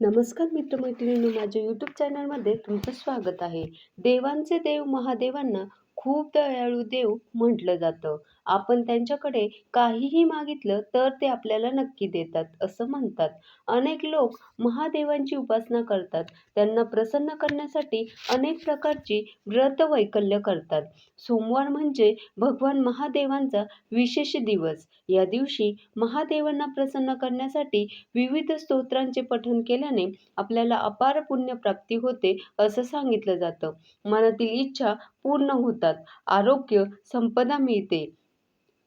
नमस्कार मित्रमैत्रिणींनो माझ्या यूट्यूब चॅनलमध्ये तुमचं स्वागत आहे. देवांचे देव महादेवांना खूप दयाळू देव म्हटलं जातं. आपण त्यांच्याकडे काहीही मागितलं तर ते आपल्याला नक्की देतात असं म्हणतात. अनेक लोक महादेवांची उपासना करतात. त्यांना प्रसन्न करण्यासाठी अनेक प्रकारची व्रत वैकल्य करतात. सोमवार म्हणजे भगवान महादेवांचा विशेष दिवस. या दिवशी महादेवांना प्रसन्न करण्यासाठी विविध स्तोत्रांचे पठण केल्याने आपल्याला अपार पुण्यप्राप्ती होते असं सांगितलं जातं. मनातील इच्छा पूर्ण होतात. आरोग्य संपदा मिळते.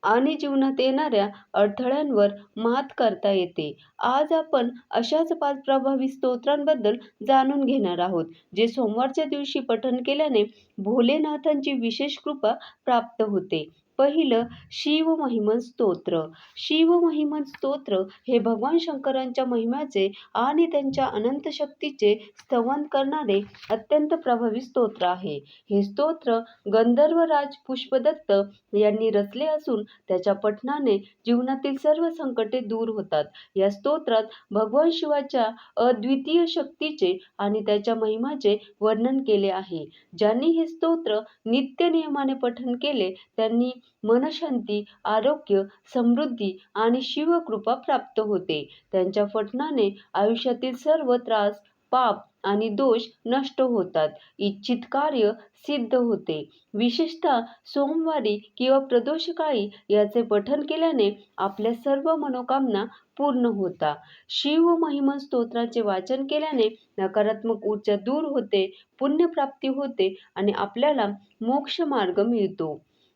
आणि जीवनात येणाऱ्या अडथळ्यांवर मात करता येते. आज आपण अशाच पाच प्रभावी स्तोत्रांबद्दल जाणून घेणार आहोत जे सोमवारच्या दिवशी पठण केल्याने भोलेनाथांची विशेष कृपा प्राप्त होते. पहिलं शिव महिमन स्तोत्र. शिवमहिमन स्तोत्र हे भगवान शंकरांच्या महिम्याचे आणि त्यांच्या अनंत शक्तीचे स्तवन करणारे अत्यंत प्रभावी स्तोत्र आहे. हे स्तोत्र गंधर्वराज पुष्पदत्त यांनी रचले असून त्याच्या पठणाने जीवनातील सर्व संकटे दूर होतात. या स्तोत्रात भगवान शिवाच्या अद्वितीय शक्तीचे आणि त्याच्या महिमाचे वर्णन केले आहे. ज्यांनी हे स्तोत्र नित्य नियमाने पठण केले त्यांनी मनशांती आरोग्य समृद्धी आणि शिवकृपा प्राप्त होते. त्यांच्या पठणाने आयुष्यातील सर्व त्रास पाप आणि दोष नष्ट होतात. इच्छित कार्य सिद्ध होते. विशेषतः सोमवारी किंवा प्रदोषकाळी याचे पठन केल्याने आपल्या सर्व मनोकामना पूर्ण होता. शिव महिमा स्तोत्राचे वाचन केल्याने नकारात्मक ऊर्जा दूर होते पुण्यप्राप्ती होते आणि आपल्याला मोक्ष मार्ग मिळतो.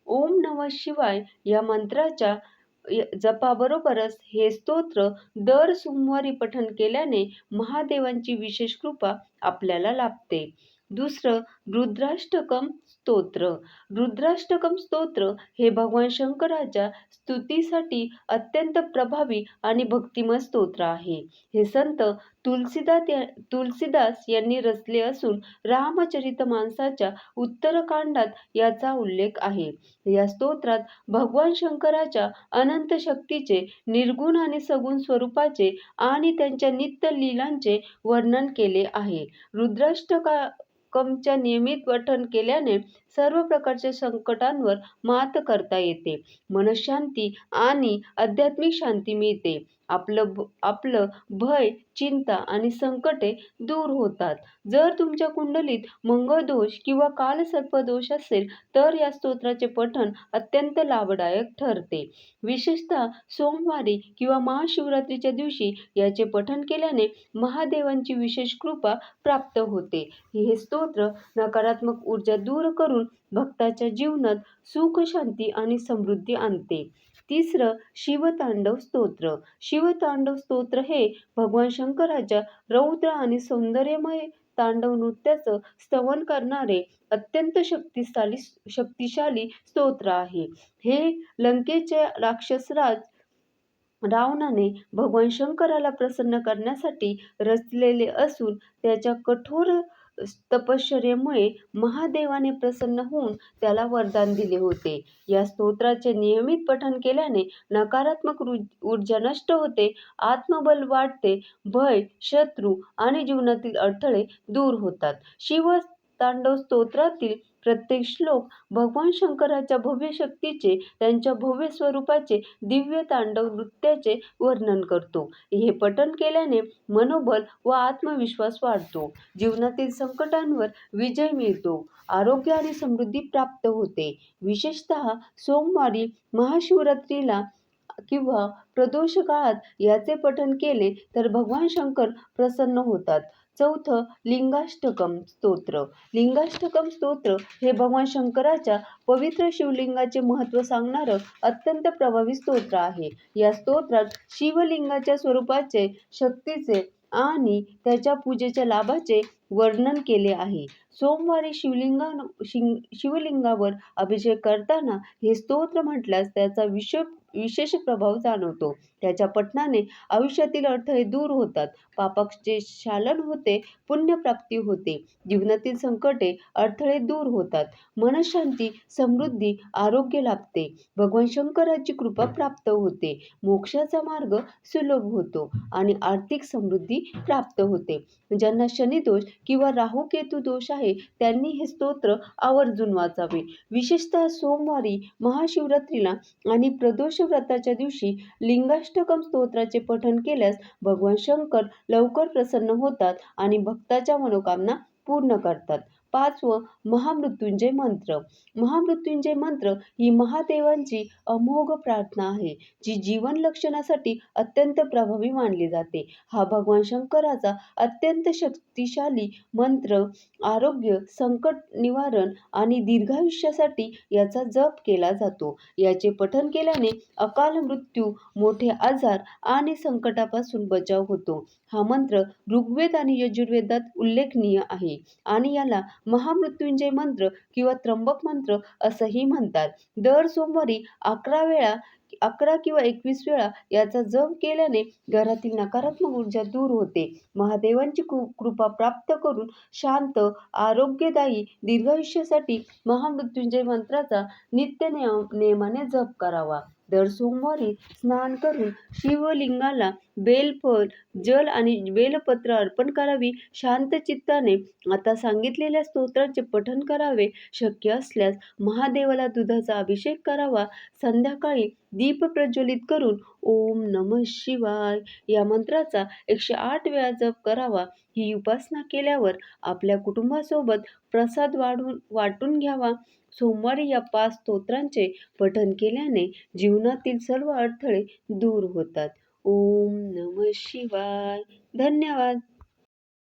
ओम नमः शिवाय या मंत्राच्या जपाबरोबरच हे स्तोत्र दर सोमवारी पठण केल्याने महादेवांची विशेष कृपा आपल्याला लाभते. दुसरं रुद्राष्टकम स्तोत्र. रुद्राष्टकम स्तोत्र हे भगवान शंकराच्या स्तुतीसाठी अत्यंत प्रभावी आणि भक्तिमय स्तोत्र आहे. हे संत तुलसीदास या तुलसीदास यांनी रचले असून रामचरित माणसाच्या उत्तरकांडात याचा उल्लेख आहे. या स्तोत्रात भगवान शंकराच्या अनंत शक्तीचे निर्गुण आणि सगुण स्वरूपाचे आणि त्यांच्या नित्य लीलांचे वर्णन केले आहे. रुद्राष्टका कमच्या नियमित पठण केल्याने सर्व प्रकारच्या संकटांवर मात करता येते. मनशांती आणि आध्यात्मिक शांती मिळते. आपलं आपलं भय चिंता आणि संकटे दूर होतात. जर तुमच्या कुंडलीत मंगळ दोष किंवा कालसर्पदोष असेल तर या स्तोत्राचे पठण अत्यंत लाभदायक ठरते. विशेषतः सोमवारी किंवा महाशिवरात्रीच्या दिवशी याचे पठण केल्याने महादेवांची विशेष कृपा प्राप्त होते. हे स्तोत्र नकारात्मक ऊर्जा दूर करून भक्ताच्या जीवनात सुख शांती आणि समृद्धी आणते. तिसरं शिवतांडव स्तोत्र. शिवतांडव स्तोत्र हे भगवान शंकराच्या रौद्र आणि सौंदर्यमय तांडव नृत्याचं स्तवन करणारे अत्यंत शक्तिशाली शक्तिशाली स्तोत्र आहे. हे लंकेचे राक्षसराज रावणाने भगवान शंकराला प्रसन्न करण्यासाठी रचलेले असून त्याच्या कठोर तपश्चर्येमुळे महादेवाने प्रसन्न होऊन त्याला वरदान दिले होते. या स्तोत्राचे नियमित पठण केल्याने नकारात्मक ऊर्जा नष्ट होते आत्मबल वाढते भय शत्रू आणि जीवनातील अडथळे दूर होतात. शिव तांडव स्तोत्रातील प्रत्येक श्लोक भगवान शंकराच्या भव्य शक्तीचे त्यांच्या भव्य स्वरूपाचे दिव्य तांडव नृत्याचे वर्णन करतो. हे पठण केल्याने मनोबल व आत्मविश्वास वाढतो. जीवनातील संकटांवर विजय मिळतो. आरोग्य आणि समृद्धी प्राप्त होते. विशेषतः सोमवारी महाशिवरात्रीला किंवा प्रदोष काळात याचे पठण केले तर भगवान शंकर प्रसन्न होतात. चौथं लिंगाष्टकम स्तोत्र. लिंगाष्टकम स्तोत्र हे भगवान शंकराच्या पवित्र शिवलिंगाचे महत्त्व सांगणारं अत्यंत प्रभावी स्तोत्र आहे. या स्तोत्रात शिवलिंगाच्या स्वरूपाचे शक्तीचे आणि त्याच्या पूजेच्या लाभाचे वर्णन केले आहे. सोमवारी शिवलिंगा शिंग शिवलिंगावर अभिषेक करताना हे स्तोत्र म्हटल्यास त्याचा विश विशेष प्रभाव जाणवतो. त्याच्या पठणाने आयुष्यातील अडथळे दूर होतात. पापाचे शालन होते पुण्यप्राप्ती होते. जीवनातील संकटे अडथळे दूर होतात. मनशांती समृद्धी आरोग्य लाभते. भगवान शंकराची कृपा प्राप्त होते. मोक्षाचा मार्ग सुलभ होतो आणि आर्थिक समृद्धी प्राप्त होते. ज्यांना शनिदोष किंवा राहू केतू दोष आहे त्यांनी हे स्तोत्र आवर्जून वाचावे. विशेषतः सोमवारी महाशिवरात्रीला आणि प्रदोष व्रताच्या दिवशी लिंगाष्टकम स्तोत्राचे पठण केल्यास भगवान शंकर लवकर प्रसन्न होतात आणि भक्ताच्या मनोकामना पूर्ण करतात. पाचवं महामृत्युंजय मंत्र. महामृत्युंजय मंत्र ही महादेवांची अमोघ प्रार्थना आहे जी जीवन लक्षणासाठी अत्यंत प्रभावी मानली जाते. हा भगवान शंकराचा अत्यंत शक्तिशाली मंत्र आरोग्य संकट निवारण आणि दीर्घायुष्यासाठी याचा जप केला जातो. याचे पठन केल्याने अकाल मृत्यू मोठे आजार आणि संकटापासून बचाव होतो. हा मंत्र ऋग्वेद आणि यजुर्वेदात उल्लेखनीय आहे आणि याला महामृत्युंजय मंत्र किंवा त्र्यंबक मंत्र असंही म्हणतात. दर सोमवारी अकरा वेळा अकरा किंवा एकवीस वेळा याचा जप केल्याने घरातील नकारात्मक ऊर्जा दूर होते. महादेवांची कृपा प्राप्त करून शांत आरोग्यदायी दीर्घायुष्यासाठी महामृत्युंजय मंत्राचा नित्य नियमाने जप करावा. दर सोमवारी स्नान करून शिवलिंगाला बेलफल जल आणि बेलपत्र अर्पण करावी. शांत चित्ताने आता सांगितलेल्या स्तोत्रांचे पठन करावे. शक्य असल्यास महादेवाला दुधाचा अभिषेक करावा. संध्याकाळी दीप प्रज्वलित करून ओम नम शिवाय या मंत्राचा एकशे आठ वेळा जप करावा. ही उपासना केल्यावर आपल्या कुटुंबासोबत प्रसाद वाढून वाटून घ्यावा. सोमवारी या पाच स्तोत्रांचे पठन केल्याने जीवनातील सर्व अडथळे दूर होतात. ओम नम शिवाय. धन्यवाद.